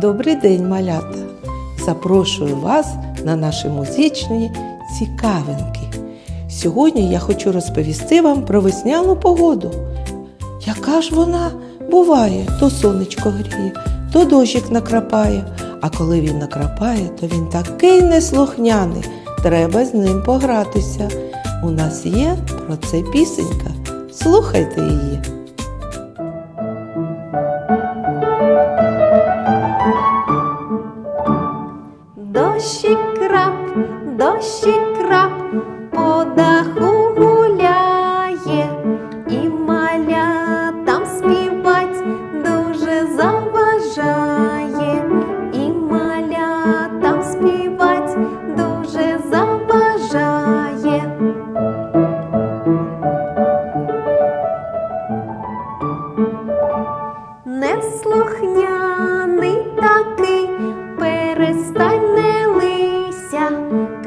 Добрий день, малята! Запрошую вас на наші музичні цікавинки. Сьогодні я хочу розповісти вам про весняну погоду. Яка ж вона буває, то сонечко гріє, то дощик накрапає. А коли він накрапає, то він такий неслухняний. Треба з ним погратися. У нас є про це пісенька. Слухайте її. Дощик крап, дощі крап, по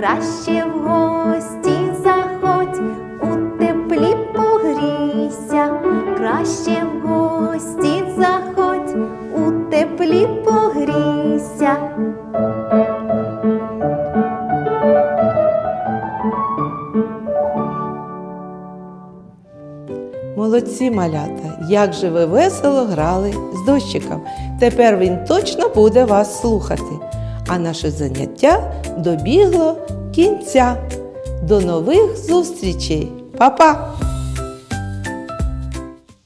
краще в гості заходь, у теплі погрійся, краще в гості заходь, у теплі погрійся. Молодці малята, як же ви весело грали з дощиком. Тепер він точно буде вас слухати. А наше заняття добігло кінця. До нових зустрічей. Па-па!